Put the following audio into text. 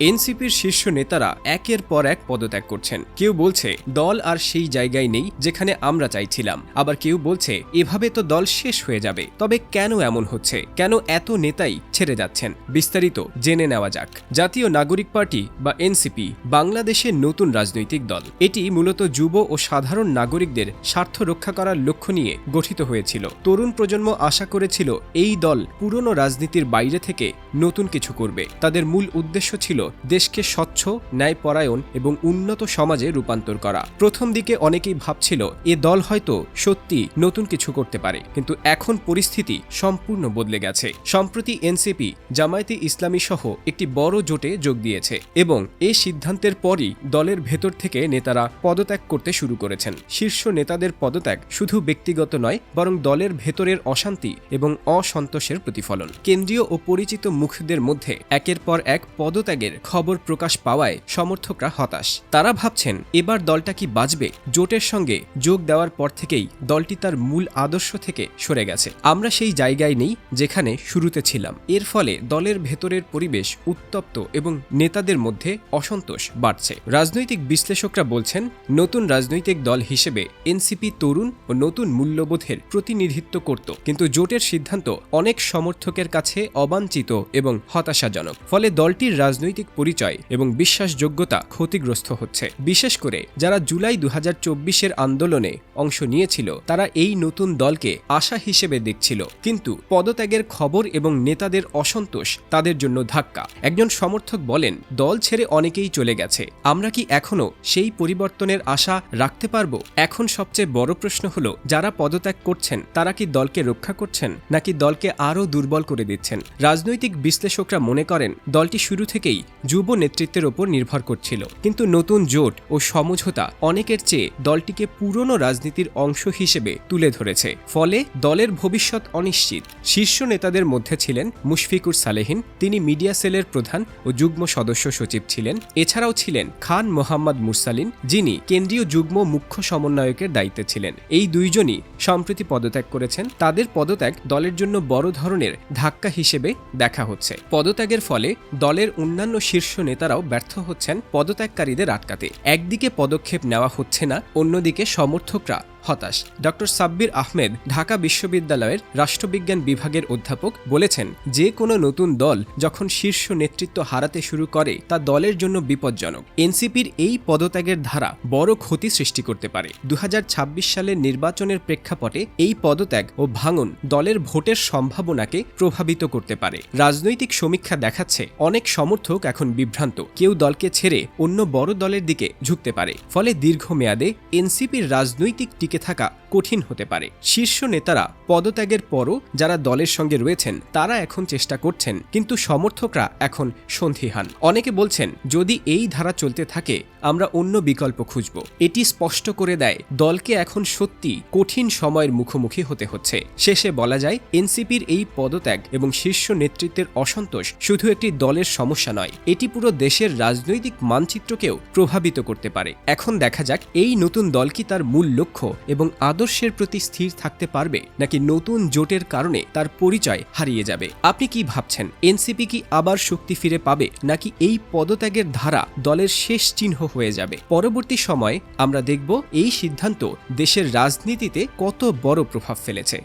এনসিপির শীর্ষ নেতারা একের পর এক পদত্যাগ করছেন। কেউ বলছে, দল আর সেই জায়গায় নেই যেখানে আমরা চাইছিলাম। আবার কেউ বলছে, এভাবে তো দল শেষ হয়ে যাবে। তবে কেন এমন হচ্ছে? কেন এত নেতাই ছেড়ে যাচ্ছেন? বিস্তারিত জেনে নেওয়া যাক। জাতীয় নাগরিক পার্টি বা এনসিপি, বাংলাদেশের নতুন রাজনৈতিক দল। এটি মূলত যুব ও সাধারণ নাগরিকদের স্বার্থ রক্ষা করার লক্ষ্য নিয়ে গঠিত হয়েছিল। তরুণ প্রজন্ম আশা করেছিল, এই দল পুরনো রাজনীতির বাইরে থেকে নতুন কিছু করবে। তাদের মূল উদ্দেশ্য ছিল দেশকে স্বচ্ছ, ন্যায়পরায়ণ এবং উন্নত সমাজে রূপান্তর করা। প্রথম দিকে অনেকেই ভাবছিল, এ দল হয়তো সত্যি নতুন কিছু করতে পারে, কিন্তু এখন পরিস্থিতি সম্পূর্ণ বদলে গেছে। সম্প্রতি এনসিপি, জামায়াতে ইসলামী সহ একটি বড় জোটে যোগ দিয়েছে এবং এ সিদ্ধান্তের পরই দলের ভেতর থেকে নেতারা পদত্যাগ করতে শুরু করেছেন। শীর্ষ নেতাদের পদত্যাগ শুধু ব্যক্তিগত নয়, বরং দলের ভেতরের অশান্তি এবং অসন্তোষের প্রতিফলন। কেন্দ্রীয় ও পরিচিত মুখদের মধ্যে একের পর এক পদত্যাগের খবর প্রকাশ পাওয়ায় সমর্থকরা হতাশ। তারা ভাবছেন, এবার দলটা কি বাঁচবে জোটের সঙ্গে যোগ দেওয়ার পর থেকেই দলটি তার মূল আদর্শ থেকে সরে গেছে। আমরা সেই জায়গায় নেই যেখানে শুরুতে ছিলাম। এর ফলে দলের ভেতরের পরিবেশ উত্তপ্ত এবং নেতাদের মধ্যে অসন্তোষ বাড়ছে। রাজনৈতিক বিশ্লেষকরা বলছেন, নতুন রাজনৈতিক দল হিসেবে এনসিপি তরুণ ও নতুন মূল্যবোধের প্রতিনিধিত্ব করত। কিন্তু জোটের সিদ্ধান্ত অনেক সমর্থকের কাছে অবাঞ্ছিত এবং হতাশাজনক। ফলে দলটির রাজনৈতিক পরিচয় এবং বিশ্বাসযোগ্যতা ক্ষতিগ্রস্ত হচ্ছে। বিশেষ করে যারা জুলাই দু হাজার আন্দোলনে অংশ নিয়েছিল, তারা এই নতুন দলকে আশা হিসেবে দেখছিল। কিন্তু পদত্যাগের খবর এবং নেতাদের অসন্তোষ তাদের জন্য ধাক্কা। একজন সমর্থক বলেন, দল ছেড়ে অনেকেই চলে গেছে। আমরা কি এখনও সেই পরিবর্তনের আশা রাখতে পারব? এখন সবচেয়ে বড় প্রশ্ন হলো, যারা পদত্যাগ করছেন, তারা কি দলকে রক্ষা করছেন, নাকি দলকে আরও দুর্বল করে দিচ্ছেন? রাজনৈতিক বিশ্লেষকরা মনে করেন, দলটি শুরু থেকেই যুব নেতৃত্বের ওপর নির্ভর করছিল। কিন্তু নতুন জোট ও সমঝোতা অনেকের চেয়ে দলটিকে পুরনো রাজনীতির অংশ হিসেবে তুলে ধরেছে। ফলে দলের ভবিষ্যৎ অনিশ্চিত। শীর্ষ নেতাদের মধ্যে ছিলেন মুশফিকুর সালেহিন, তিনি মিডিয়া সেলের প্রধান ও যুগ্ম সদস্য সচিব ছিলেন। এছাড়াও ছিলেন খান মোহাম্মদ মুরসালিন, যিনি কেন্দ্রীয় যুগ্ম মুখ্য সমন্বয়কের দায়িত্বে ছিলেন। এই দুইজনই সম্প্রতি পদত্যাগ করেছেন। তাদের পদত্যাগ দলের জন্য বড় ধরনের ধাক্কা হিসেবে দেখা হচ্ছে। পদত্যাগের ফলে দলের অন্যান্য শীর্ষ নেতারাও ব্যর্থ হচ্ছেন পদত্যাগকারীদের আটকাতে। একদিকে পদক্ষেপ নেওয়া হচ্ছে না অন্যদিকে সমর্থকরা হতাশ। ডক্টর সাব্বির আহমেদ ঢাকা বিশ্ববিদ্যালয়ের রাষ্ট্রবিজ্ঞান বিভাগের অধ্যাপক বলেছেন, যে কোনো নতুন দল যখন শীর্ষ নেতৃত্ব হারাতে শুরু করে, তা দলের জন্য বিপজ্জনক। এনসিপির এই পদত্যাগের ধারা বড় ক্ষতি সৃষ্টি করতে পারে। দু সালের নির্বাচনের প্রেক্ষাপটে এই পদত্যাগ ও ভাঙন দলের ভোটের সম্ভাবনাকে প্রভাবিত করতে পারে। রাজনৈতিক সমীক্ষা দেখাচ্ছে, অনেক সমর্থক এখন বিভ্রান্ত। কেউ দলকে ছেড়ে অন্য বড় দলের দিকে ঝুঁকতে পারে। ফলে দীর্ঘমেয়াদে এনসিপির রাজনৈতিক টিকে থাকা কঠিন হতে পারে। শীর্ষ নেতারা পদত্যাগের পরও যারা দলের সঙ্গে রয়েছেন, তারা এখন চেষ্টা করছেন, কিন্তু সমর্থকরা এখন সন্ধিহান। অনেকে বলছেন, যদি এই ধারা চলতে থাকে, আমরা অন্য বিকল্প খুঁজব। এটি স্পষ্ট করে দেয়, দলকে এখন সত্যি কঠিন সময়ের মুখোমুখি হতে হচ্ছে। শেষে বলা যায়, এনসিপির এই পদত্যাগ এবং শীর্ষ নেতৃত্বের অসন্তোষ শুধু একটি দলের সমস্যা নয়, এটি পুরো দেশের রাজনৈতিক মানচিত্রকেও প্রভাবিত করতে পারে। এখন দেখা যাক, এই নতুন দল কি তার মূল লক্ষ্য এবং আদর্শের প্রতি স্থির থাকতে পারবে নাকি নতুন জোটের কারণে তার পরিচয় হারিয়ে যাবে? আপনি কি ভাবছেন, এনসিপি কি আবার শক্তি ফিরে পাবে নাকি এই পদত্যাগের ধারা দলের শেষ চিহ্ন হয়ে যাবে? পরবর্তী সময় আমরা দেখব এই সিদ্ধান্ত দেশের রাজনীতিতে কত বড় প্রভাব ফেলেছে।